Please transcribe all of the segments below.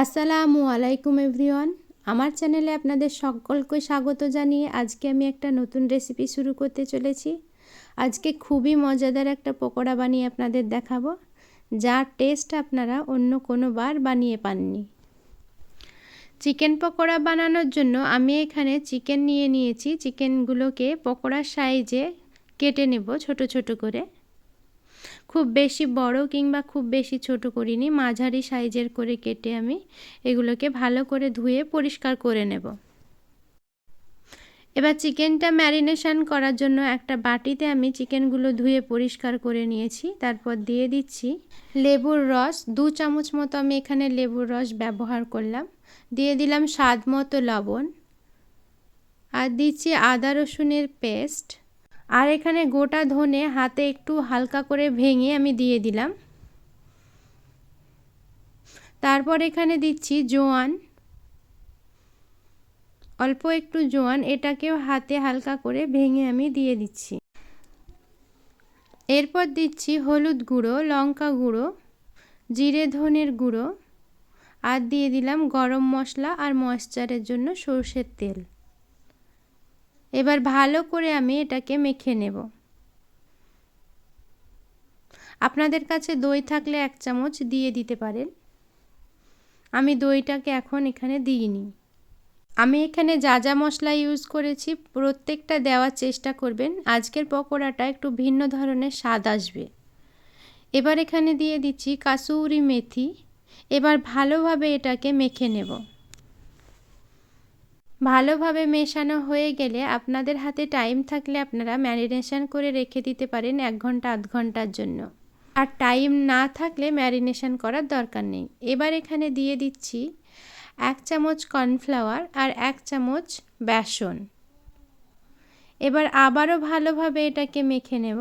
আসসালামু আলাইকুম এভরিওয়ান। আমার চ্যানেলে আপনাদের সকলকে স্বাগত জানিয়ে আজকে আমি একটা নতুন রেসিপি শুরু করতে চলেছি। আজকে খুবই মজাদার একটা পকোড়া বানিয়ে আপনাদের দেখাবো, যার টেস্ট আপনারা অন্য কোনো বার বানিয়ে পাননি। চিকেন পকোড়া বানানোর জন্য আমি এখানে চিকেন নিয়ে নিয়েছি। চিকেনগুলোকে পকোড়ার সাইজে কেটে নেব ছোট ছোট করে। খুব বেশি বড় কিংবা খুব বেশি ছোট করিনি, মাঝারি সাইজের করে কেটে আমি এগুলোকে ভালো করে ধুয়ে পরিষ্কার করে নেব। এবার চিকেনটা ম্যারিনেশন করার জন্য একটা বাটিতে আমি চিকেনগুলো ধুয়ে পরিষ্কার করে নিয়েছি। তারপর দিয়ে দিচ্ছি লেবুর রস, দু চামচ মতো আমি এখানে লেবুর রস ব্যবহার করলাম। দিয়ে দিলাম স্বাদ মতো লবণ। আর দিচ্ছি আদা রসুনের পেস্ট। আর এখানে গোটা ধনে হাতে একটু হালকা করে ভেঙে আমি দিয়ে দিলাম। তারপর এখানে দিচ্ছি জোয়ান। অল্প একটু জোয়ান, এটাকেও হাতে হালকা করে ভেঙে আমি দিয়ে দিচ্ছি। এরপর দিচ্ছি হলুদ গুঁড়ো, লঙ্কা গুঁড়ো, জিরে ধনের গুঁড়ো, আর দিয়ে দিলাম গরম মশলা আর ময়শ্চারের জন্য সর্ষের তেল। এবার ভালো করে আমি এটাকে মেখে নেব। আপনাদের কাছে দই থাকলে এক চামচ দিয়ে দিতে পারেন। আমি দইটাকে এখন এখানে দিইনি। আমি এখানে যা যা মশলা ইউজ করেছি, প্রত্যেকটা দেওয়ার চেষ্টা করবেন। আজকের পকোড়াটা একটু ভিন্ন ধরনের স্বাদ আসবে। এবার এখানে দিয়ে দিচ্ছি কাসুরি মেথি। এবার ভালোভাবে এটাকে মেখে নেব। ভালোভাবে মেশানো হয়ে গেলে আপনাদের হাতে টাইম থাকলে আপনারা ম্যারিনেশন করে রেখে দিতে পারেন এক ঘণ্টা, আধ ঘণ্টার জন্য। আর টাইম না থাকলে ম্যারিনেশন করার দরকার নেই। এবার এখানে দিয়ে দিচ্ছি এক চামচ কর্নফ্লাওয়ার আর এক চামচ বেসন। এবার আবারও ভালোভাবে এটাকে মেখে নেব।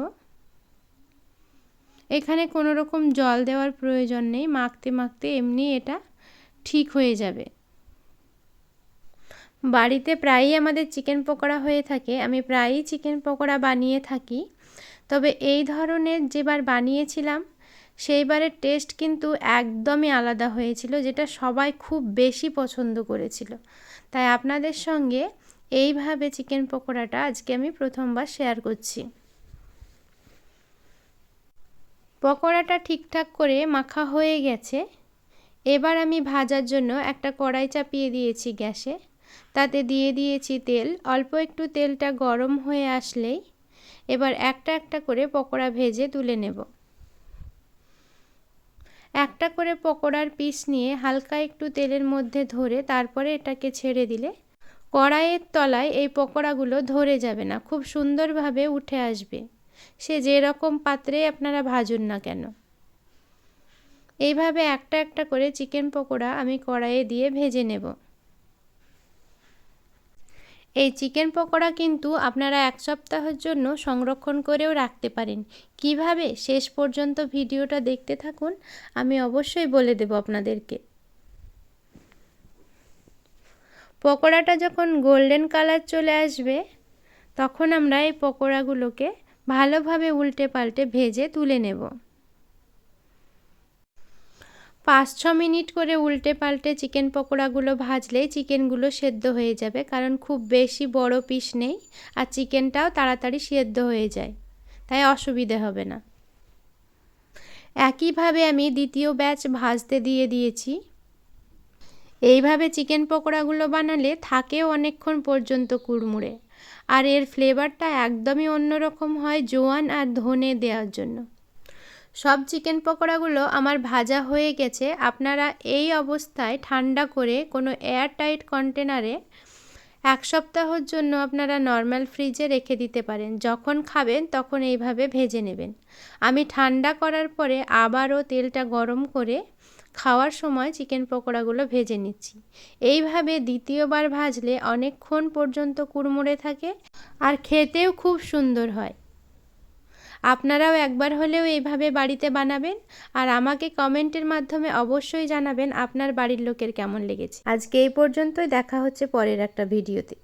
এখানে কোনো রকম জল দেওয়ার প্রয়োজন নেই। মাখতে মাখতে এমনি এটা ঠিক হয়ে যাবে। বাড়িতে প্রায়ই আমাদের চিকেন পকোড়া হয়ে থাকে। আমি প্রায়ই চিকেন পকোড়া বানিয়ে থাকি। তবে এই ধরনের যেবার বানিয়েছিলাম, সেইবারের টেস্ট কিন্তু একদমই আলাদা হয়েছিল, যেটা সবাই খুব বেশি পছন্দ করেছিল। তাই আপনাদের সঙ্গে এইভাবে চিকেন পকোড়াটা আজকে আমি প্রথমবার শেয়ার করছি। পকোড়াটা ঠিকঠাক করে মাখা হয়ে গেছে। এবার আমি ভাজার জন্য একটা কড়াই চাপিয়ে দিয়েছি গ্যাসে। তাতে দিয়ে দিয়েছি তেল। অল্প একটু তেলটা গরম হয়ে আসলেই এবার একটা একটা করে পকোড়া ভেজে তুলে নেব। একটা করে পকোড়ার পিস নিয়ে হালকা একটু তেলের মধ্যে ধরে তারপরে এটাকে ছেড়ে দিলে কড়াইয়ের তলায় এই পকোড়াগুলো ধরে যাবে না, খুব সুন্দরভাবে উঠে আসবে। সে যেরকম পাত্রে আপনারা ভাজুন না কেন। এইভাবে একটা একটা করে চিকেন পকোড়া আমি কড়াইয়ে দিয়ে ভেজে নেব। এই চিকেন পকোড়া কিন্তু আপনারা এক সপ্তাহের জন্য সংরক্ষণ করেও রাখতে পারেন। কীভাবে? শেষ পর্যন্ত ভিডিওটা দেখতে থাকুন। আমি অবশ্যই বলে দেব আপনাদেরকে। পকোড়াটা যখন গোল্ডেন কালার চলে আসবে, তখন আমরা এই পকোড়াগুলোকে ভালোভাবে উল্টে পাল্টে ভেজে তুলে নেব। পাঁচ ছ মিনিট করে উল্টে পাল্টে চিকেন পকোড়াগুলো ভাজলেই চিকেনগুলো সেদ্ধ হয়ে যাবে, কারণ খুব বেশি বড় পিস নেই আর চিকেনটাও তাড়াতাড়ি সেদ্ধ হয়ে যায়, তাই অসুবিধে হবে না। একইভাবে আমি দ্বিতীয় ব্যাচ ভাজতে দিয়ে দিয়েছি। এইভাবে চিকেন পকোড়াগুলো বানালে থাকেও অনেকক্ষণ পর্যন্ত কুড়মুড়ে, আর এর ফ্লেভারটা একদমই অন্যরকম হয় জোয়ান আর ধনে দেওয়ার জন্য। সব চিকেন পকোড়াগুলো আমার ভাজা হয়ে গেছে। আপনারা এই অবস্থায় ঠান্ডা করে কোনো এয়ার টাইট কন্টেনারে এক সপ্তাহর জন্য আপনারা নর্মাল ফ্রিজে রেখে দিতে পারেন। যখন খাবেন তখন এইভাবে ভেজে নেবেন। আমি ঠান্ডা করার পরে আবারও তেলটা গরম করে খাওয়ার সময় চিকেন পকোড়াগুলো ভেজে নিচ্ছি। এইভাবে দ্বিতীয়বার ভাজলে অনেকক্ষণ পর্যন্ত কুড়মুড়ে থাকে আর খেতেও খুব সুন্দর হয়। আপনারাও একবার হলেও এইভাবে বাড়িতে বানাবেন আর আমাকে কমেন্টের মাধ্যমে অবশ্যই জানাবেন আপনার বাড়ির লোকের কেমন লেগেছে। আজকে এই পর্যন্তই, দেখা হচ্ছে পরের একটা ভিডিওতে।